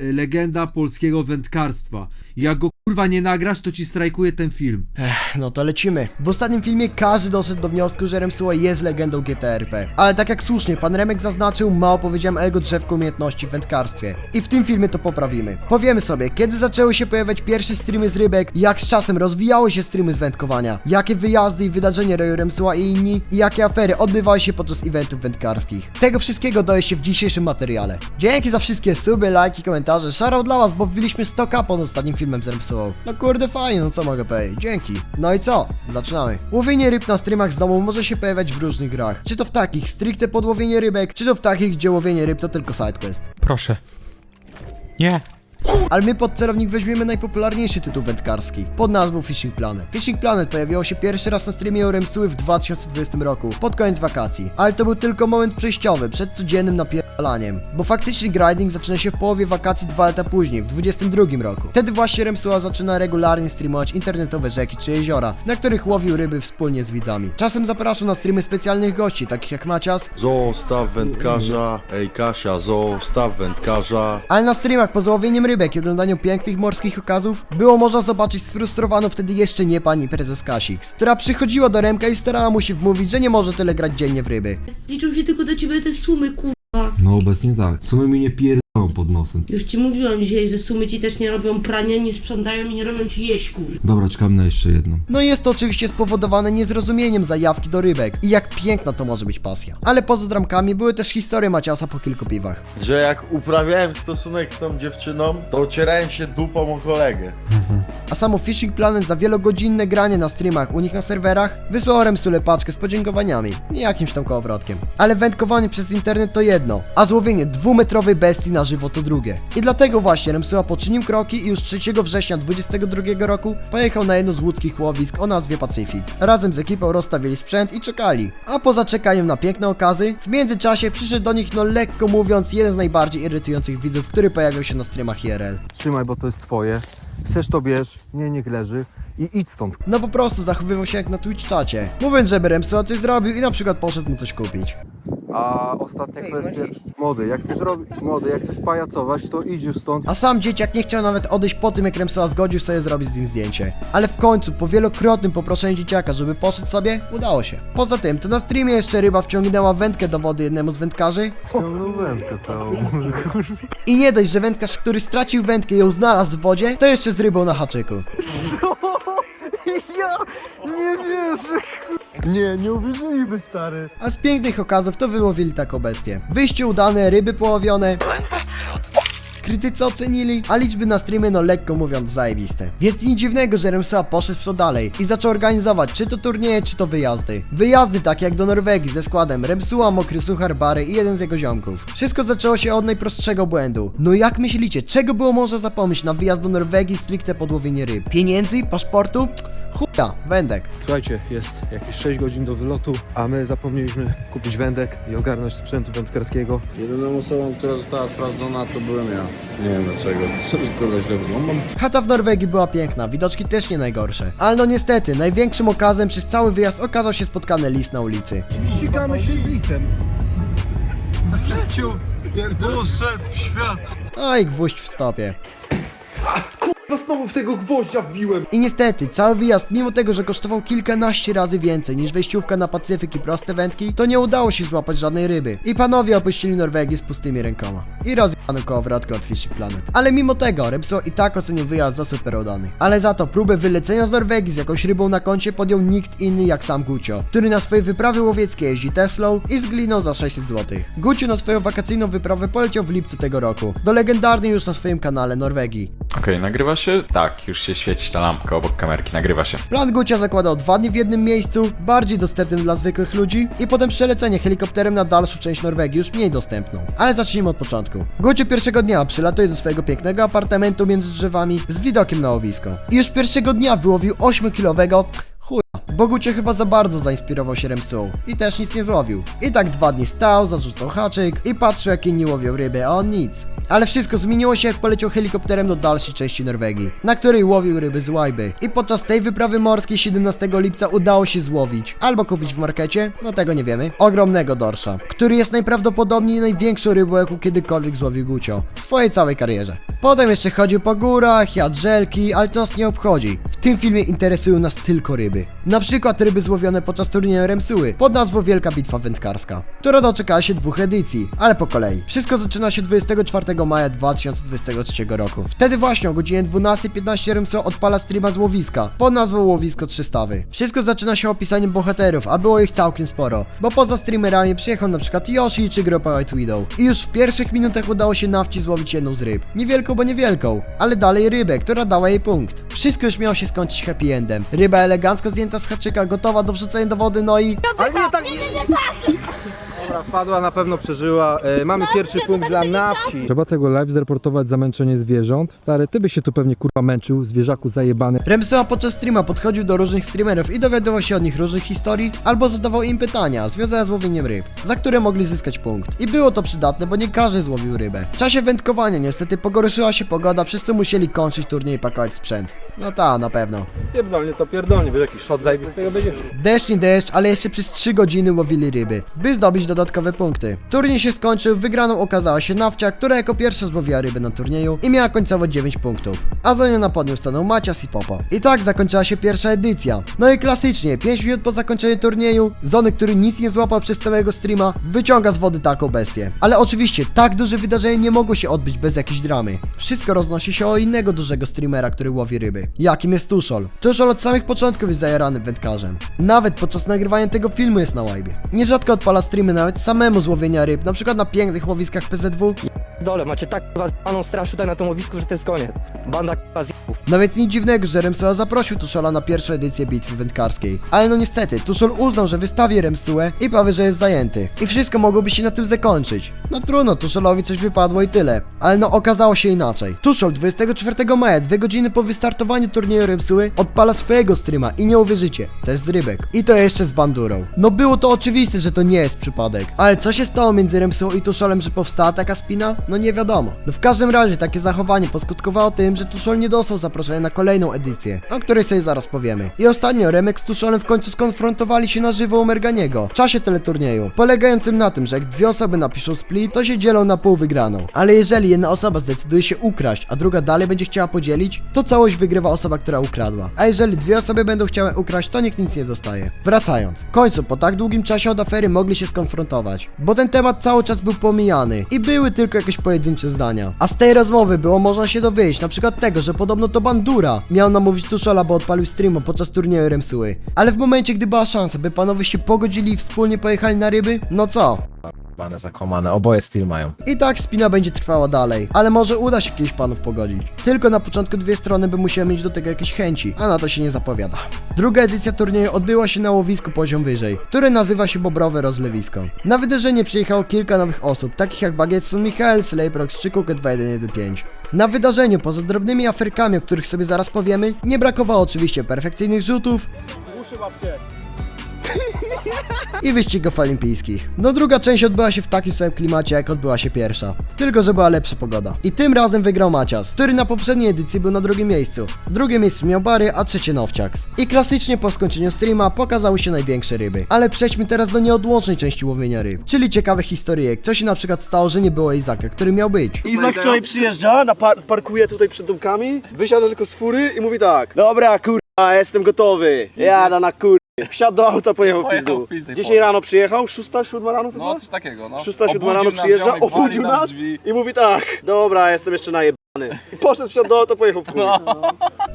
legenda polskiego wędkarstwa. Jak go kurwa nie nagrasz, to ci strajkuje ten film. No to lecimy. W ostatnim filmie każdy doszedł do wniosku, że Remsuła jest legendą GTRP. Ale tak jak słusznie pan Remek zaznaczył, mało powiedziałem o jego drzewku umiejętności w wędkarstwie. I w tym filmie to poprawimy. Powiemy sobie, kiedy zaczęły się pojawiać pierwsze streamy z rybek, jak z czasem rozwijały się streamy z wędkowania, jakie wyjazdy i wydarzenia robił Remsuła i inni, i jakie afery odbywały się podczas eventów wędkarskich. Tego wszystkiego dowie się w dzisiejszym materiale. Dzięki za wszystkie suby, lajki, komentarze. Szarał dla was, bo wbiliśmy 100k pod ostatnim filmem z No kurde fajnie, no co mogę powiedzieć. Dzięki. No i co? Zaczynamy. Łowienie ryb na streamach z domu może się pojawiać w różnych grach. Czy to w takich stricte podłowienie rybek, czy to w takich, gdzie łowienie ryb to tylko sidequest. Proszę. Nie. Ale my pod celownik weźmiemy najpopularniejszy tytuł wędkarski pod nazwą Fishing Planet. Fishing Planet pojawiło się pierwszy raz na streamie Oremsuły w 2020 roku, pod koniec wakacji. Ale to był tylko moment przejściowy, przed codziennym Bo faktyczny grinding zaczyna się w połowie wakacji dwa lata później, w 2022 roku. Wtedy właśnie Remsuła zaczyna regularnie streamować internetowe rzeki czy jeziora, na których łowił ryby wspólnie z widzami. Czasem zapraszał na streamy specjalnych gości, takich jak Macias, Zostaw wędkarza, ej Kasia, zostaw wędkarza. Ale na streamach poza łowieniem rybek i oglądaniu pięknych morskich okazów było można zobaczyć sfrustrowaną wtedy jeszcze nie pani prezes Kasix, która przychodziła do Remka i starała mu się wmówić, że nie może tyle grać dziennie w ryby. Liczą się tylko do ciebie te sumy, kurwa. No obecnie tak. Sumy mi nie pierdolą pod nosem. Już ci mówiłam dzisiaj, że sumy ci też nie robią prania, nie sprzątają i nie robią ci jeść. Dobra, czekam na jeszcze jedną. No i jest to oczywiście spowodowane niezrozumieniem zajawki do rybek i jak piękna to może być pasja. Ale poza dramkami były też historie Maciasa po kilku piwach. Że jak uprawiałem stosunek z tą dziewczyną, to ocierałem się dupą o kolegę. A samo Fishing Planet za wielogodzinne granie na streamach u nich na serwerach wysłał Remsule paczkę z podziękowaniami i jakimś tam kołowrotkiem. Ale wędkowanie przez internet to jedno, a złowienie dwumetrowej bestii na żywo to drugie. I dlatego właśnie Remsuła poczynił kroki i już 3 września 2022 roku pojechał na jedno z łódzkich łowisk o nazwie Pacyfik. Razem z ekipą rozstawili sprzęt i czekali. A poza czekaniem na piękne okazy, w międzyczasie przyszedł do nich no lekko mówiąc jeden z najbardziej irytujących widzów, który pojawiał się na streamach IRL. Trzymaj, bo to jest twoje. Chcesz to bierz, nie, niech leży i idź stąd. No po prostu zachowywał się jak na Twitch czacie. Mówiąc, żeby Remsuła coś zrobił i na przykład poszedł mu coś kupić. A ostatnia kwestia. Młody, jak chcesz robić. Młody, jak chcesz pajacować, to idź już stąd. A sam dzieciak nie chciał nawet odejść po tym, jak Remsuła zgodził sobie zrobić z nim zdjęcie. Ale w końcu, po wielokrotnym poproszeniu dzieciaka, żeby poszedł sobie, udało się. Poza tym, to na streamie jeszcze ryba wciągnęła wędkę do wody jednemu z wędkarzy Ciągnął wędkę całą. i nie dość, że wędkarz, który stracił wędkę i ją znalazł w wodzie, to jeszcze z rybą na haczyku. Ja nie wierzę. Nie, nie uwierzyliby, stary. A z pięknych okazów to wyłowili taką bestię. Wyjście udane, ryby połowione. Krytycy ocenili, a liczby na streamy no lekko mówiąc zajebiste. Więc nic dziwnego, że Remsa poszedł w co dalej i zaczął organizować czy to turnieje, czy to wyjazdy. Wyjazdy takie jak do Norwegii ze składem Remsuła, Mokry Suchar, Bary i jeden z jego ziomków. Wszystko zaczęło się od najprostszego błędu. No jak myślicie, czego było można zapomnieć na wyjazd do Norwegii stricte podłowienie ryb? Pieniędzy? Paszportu? Wędek. Słuchajcie, jest jakieś 6 godzin do wylotu, a my zapomnieliśmy kupić wędek i ogarnąć sprzętu wędkarskiego. Jedyną osobą, która została sprawdzona, to byłem ja. Nie wiem dlaczego, kurde źle wyglądam. Chata w Norwegii była piękna, widoczki też nie najgorsze. Ale no niestety, największym okazem przez cały wyjazd okazał się spotkany lis na ulicy. Ścigamy się z lisem. Leciał, poszedł w świat. I gwóźdź w stopie. No znowu w tego gwoździa wbiłem. I niestety, cały wyjazd, mimo tego, że kosztował kilkanaście razy więcej niż wejściówka na Pacyfik i proste wędki, to nie udało się złapać żadnej ryby. I panowie opuścili Norwegię z pustymi rękoma. I rozjebano kołowrotkę od Fishing Planet. Ale mimo tego, Repso i tak ocenił wyjazd za super udany. Ale za to próbę wylecenia z Norwegii z jakąś rybą na koncie podjął nikt inny jak sam Gucio, który na swoje wyprawy łowieckie jeździ Teslą i z gliną za 600 zł. Gucio na swoją wakacyjną wyprawę poleciał w lipcu tego roku, do legendarnej już na swoim kanale Norwegii. Okej, się? Tak, już się świeci ta lampka obok kamerki, nagrywa się. Plan Gucia zakładał dwa dni w jednym miejscu, bardziej dostępnym dla zwykłych ludzi, i potem przelecenie helikopterem na dalszą część Norwegii, już mniej dostępną. Ale zacznijmy od początku. Guciu pierwszego dnia przylatuje do swojego pięknego apartamentu między drzewami z widokiem na łowisko. I już pierwszego dnia wyłowił 8-kilowego chuja, Bogucie chyba za bardzo zainspirował się Remsuł i też nic nie złowił. I tak dwa dni stał, zarzucał haczyk i patrzył jak inni łowią ryby, a on nic. Ale wszystko zmieniło się jak poleciał helikopterem do dalszej części Norwegii, na której łowił ryby z łajby. I podczas tej wyprawy morskiej 17 lipca udało się złowić, albo kupić w markecie, no tego nie wiemy, ogromnego dorsza, który jest najprawdopodobniej największą rybą jaką kiedykolwiek złowił Gucio w swojej całej karierze. Potem jeszcze chodził po górach, jadł żelki, ale to nas nie obchodzi. W tym filmie interesują nas tylko ryby. Na przykład ryby złowione podczas turnieju Remsuły pod nazwą Wielka Bitwa Wędkarska, która doczekała się dwóch edycji, ale po kolei. Wszystko zaczyna się 24 maja 2023 roku. Wtedy właśnie o godzinie 12.15 Remsuła odpala streama z łowiska pod nazwą Łowisko 300. Wszystko zaczyna się opisaniem bohaterów, a było ich całkiem sporo, bo poza streamerami przyjechał przykład Yoshi czy grupa White Widow. I już w pierwszych minutach udało się nawci złowić jedną z ryb. Niewielką, bo niewielką, ale dalej rybę, która dała jej punkt. Wszystko już miało się skończyć happy endem. Ryba elegancko zdjęta z haczyka, gotowa do wrzucenia do wody, no i... Dobra, wpadła, na pewno przeżyła. E, mamy pierwszy punkt dla Nawci. Trzeba tego live zreportować za męczenie zwierząt. Stary, ty byś się tu pewnie kurwa męczył, zwierzaku zajebany. Remsuła podczas streama podchodził do różnych streamerów i dowiadywał się od nich różnych historii, albo zadawał im pytania związane z łowieniem ryb, za które mogli zyskać punkt. I było to przydatne, bo nie każdy złowił rybę. W czasie wędkowania niestety pogorszyła się pogoda, przez co musieli kończyć turniej i pakować sprzęt. No ta, na pewno. Pierdolnie to pierdolnie, wiesz jaki shot zajebistego będzie? Deszcz nie deszcz, ale jeszcze przez 3 godziny łowili ryby, by zdobyć dodatkowe punkty. Turniej się skończył, wygraną okazała się Nawcia, która jako pierwsza złowiła ryby na turnieju i miała końcowo 9 punktów. A za nią na podium stanął Macias i Popo. I tak zakończyła się pierwsza edycja. No i klasycznie, 5 minut po zakończeniu turnieju, Zony, który nic nie złapał przez całego streama, wyciąga z wody taką bestię. Ale oczywiście, tak duże wydarzenie nie mogło się odbyć bez jakiejś dramy. Wszystko roznosi się o innego dużego streamera, który łowi ryby. Jakim jest Tuszol? Tuszol od samych początków jest zajaranym wędkarzem. Nawet podczas nagrywania tego filmu jest na łajbie. Nierzadko odpala streamy nawet samemu z łowienia ryb, na przykład na pięknych łowiskach PZW. Dole, macie tak paną straż tutaj na tym łowisku, że to jest koniec. Banda kurwa z No więc nic dziwnego, że Remsuła zaprosił Tuszola na pierwszą edycję bitwy wędkarskiej. Ale no niestety, Tuszol uznał, że wystawi Remsułę i powie, że jest zajęty. I wszystko mogłoby się na tym zakończyć. No trudno, Tuszolowi coś wypadło i tyle. Ale no okazało się inaczej. Tuszol 24 maja, dwie godziny po wystartowaniu turnieju Remsuły, odpala swojego streama i nie uwierzycie, to jest rybek. I to jeszcze z bandurą. No było to oczywiste, że to nie jest przypadek. Ale co się stało między Remsułą i Tuszolem, że powstała taka spina? No nie wiadomo. No w każdym razie takie zachowanie poskutkowało tym, że Tuszol nie dostał zaproszenia na kolejną edycję, o której sobie zaraz powiemy. I ostatnio Remek z Tuszolem w końcu skonfrontowali się na żywo u Merganiego w czasie teleturnieju, polegającym na tym, że jak dwie osoby napiszą split, to się dzielą na pół wygraną. Ale jeżeli jedna osoba zdecyduje się ukraść, a druga dalej będzie chciała podzielić, to całość wygrywa osoba, która ukradła. A jeżeli dwie osoby będą chciały ukraść, to nikt nic nie dostaje. Wracając. W końcu, po tak długim czasie od afery mogli się skonfrontować, bo ten temat cały czas był pomijany i były tylko jakieś pojedyncze zdania. A z tej rozmowy było można się dowiedzieć na przykład tego, że podobno to Bandura miał namówić Tuszola, bo odpalił streama podczas turnieju Remsuły. Ale w momencie, gdy była szansa, by panowie się pogodzili i wspólnie pojechali na ryby, no co? Bane zakłamane, oboje styl mają. I tak spina będzie trwała dalej, ale może uda się kiedyś panów pogodzić. Tylko na początku dwie strony by musiały mieć do tego jakieś chęci, a na to się nie zapowiada. Druga edycja turnieju odbyła się na łowisku poziom wyżej, które nazywa się Bobrowe Rozlewisko. Na wydarzenie przyjechało kilka nowych osób, takich jak Bagietson Michael, Slayprox czy Kukę 2115. Na wydarzeniu, poza drobnymi aferkami, o których sobie zaraz powiemy, nie brakowało oczywiście perfekcyjnych rzutów, i wyścigów olimpijskich. No druga część odbyła się w takim samym klimacie jak odbyła się pierwsza. Tylko, że była lepsza pogoda. I tym razem wygrał Macias, który na poprzedniej edycji był na drugim miejscu. Drugie miejsce miał Bary, a trzecie Nowciaks. I klasycznie po skończeniu streama pokazały się największe ryby. Ale przejdźmy teraz do nieodłącznej części łowienia ryb, czyli ciekawe historyjek. Co się na przykład stało, że nie było Izaka, który miał być. Izak wczoraj przyjeżdża, na par parkuje tutaj przed domkami, wysiada tylko z fury i mówi tak Dobra kurwa, jestem gotowy, jada na kur... Wsiadł do auta, pojechał w Pojechał pizdu. w pizdę, 10 pojechał. rano przyjechał, 6, 7 rano to No coś takiego, no. 6, 7 Obudził rano nas przyjeżdża, ziomek, obudził nam nas drzwi. i mówi tak Dobra, jestem jeszcze najebany. Poszedł, wsiadł do auta, pojechał w fury.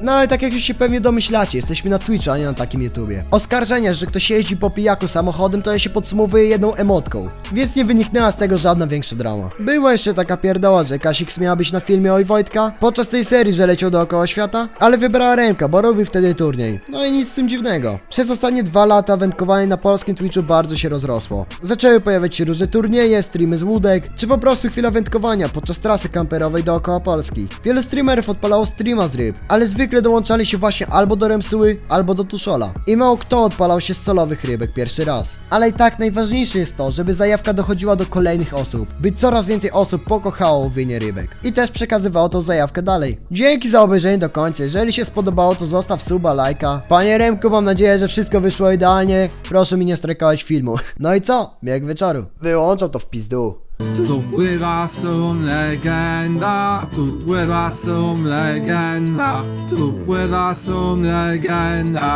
No ale tak jak już się pewnie domyślacie, jesteśmy na Twitchu, a nie na takim YouTubie. Oskarżenia, że ktoś jeździ po pijaku samochodem, to ja się podsumowuję jedną emotką. Więc nie wyniknęła z tego żadna większa drama. Była jeszcze taka pierdoła, że Kasik miała być na filmie Oj Wojtka, podczas tej serii, że leciał dookoła świata, ale wybrała Remka, bo robił wtedy turniej. No i nic z tym dziwnego. Przez ostatnie dwa lata wędkowanie na polskim Twitchu bardzo się rozrosło. Zaczęły pojawiać się różne turnieje, streamy z łódek, czy po prostu chwila wędkowania podczas trasy kamperowej dookoła Polski. Wielu streamerów odpalało streama z ryb, ale zwykle dołączali się właśnie albo do Remsuły, albo do Tuszola. I mało kto odpalał się z solowych rybek pierwszy raz. Ale i tak najważniejsze jest to, żeby zajawka dochodziła do kolejnych osób, by coraz więcej osób pokochało łowienie rybek i też przekazywało tą zajawkę dalej. Dzięki za obejrzenie do końca, jeżeli się spodobało to zostaw suba, lajka. Panie Remku, mam nadzieję, że wszystko wyszło idealnie, proszę mi nie strajkować filmu. No i co? Miłego wieczoru. Wyłączam to w pizdu. Tu pływa sum legenda, tu pływa sum legenda, tu pływa sum legenda.